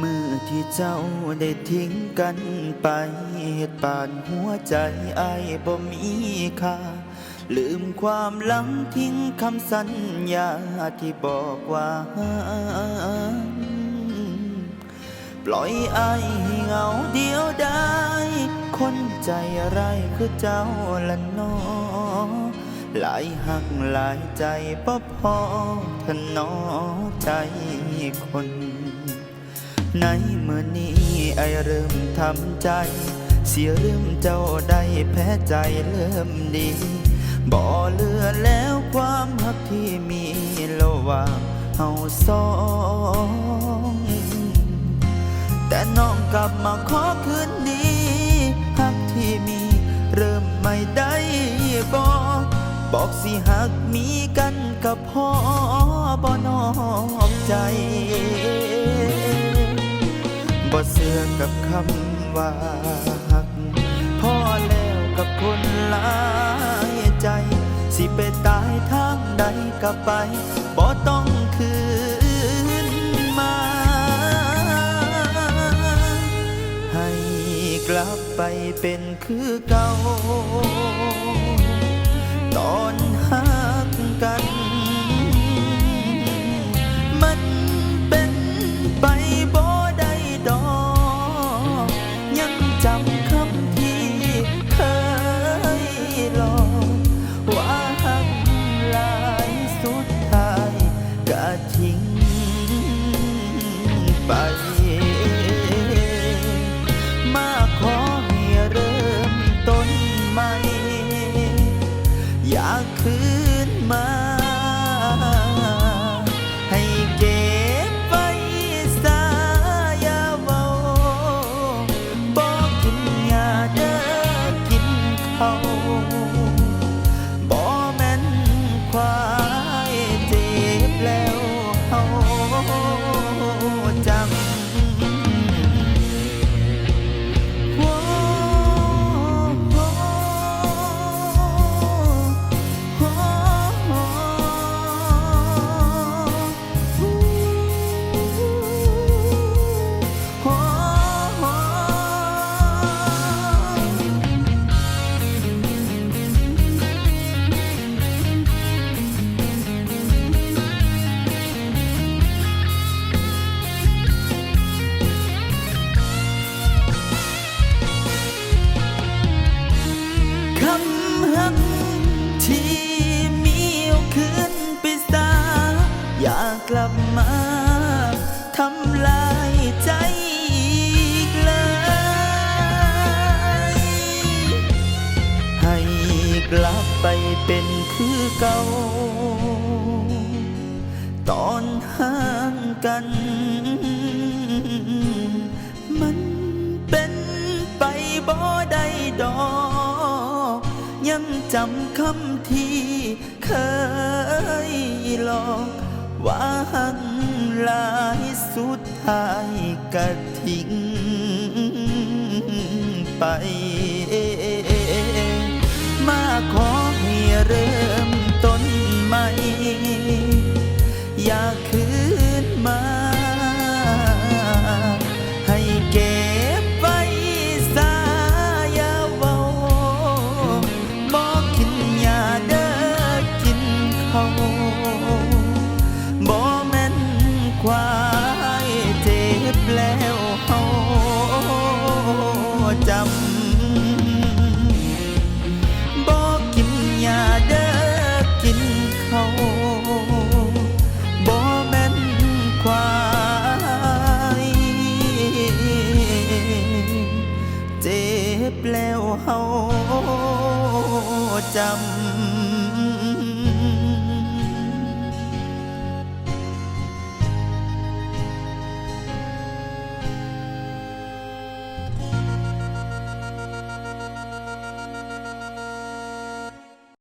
มือที่เจ้าได้ทิ้งกันไปเหตุปานหัวใจอายบ่มีค่า ลืมความหลังทิ้งคำสัญญาที่บอกว่า ปล่อยอายให้เหงาเดียวได้คนใจไรคือเจ้าละนอหลายหักหลายใจบ่พอทนอใจคน ในเมื่อนี้ไอเริ่มทำใจ เสียเริ่มเจ้าได้แพ้ใจเริ่มดี บ่เลือแล้วความหักที่มีระหว่างเฮาสองแต่น้องกลับมาขอคืนดีหักที่มีเริ่มไม่ได้บอกบอกสิหักมีกันกับพ่อบ่นอกใจ เสื่อกับคำว่าหักพอแล้วกับคนหลายใจ สิไปตายทางใดก็ไปบ่ต้องคืนมา ให้กลับไปเป็นคือเก่า ตอน น เป็นคือเก่า ตอนห่างกัน มันเป็นไปบ่ได้ดอก ยังจำคำที่เคยหลอกว่าหักหลายสุดท้ายก็ทิ้งไป เริ่มต้นใหม่ อยากคืนมา ให้เก็บไว้สายาเว้าบอกกินยาเด้อกินเขาวบ่แม่นควายเจ็บ บแล้วเฮาจำ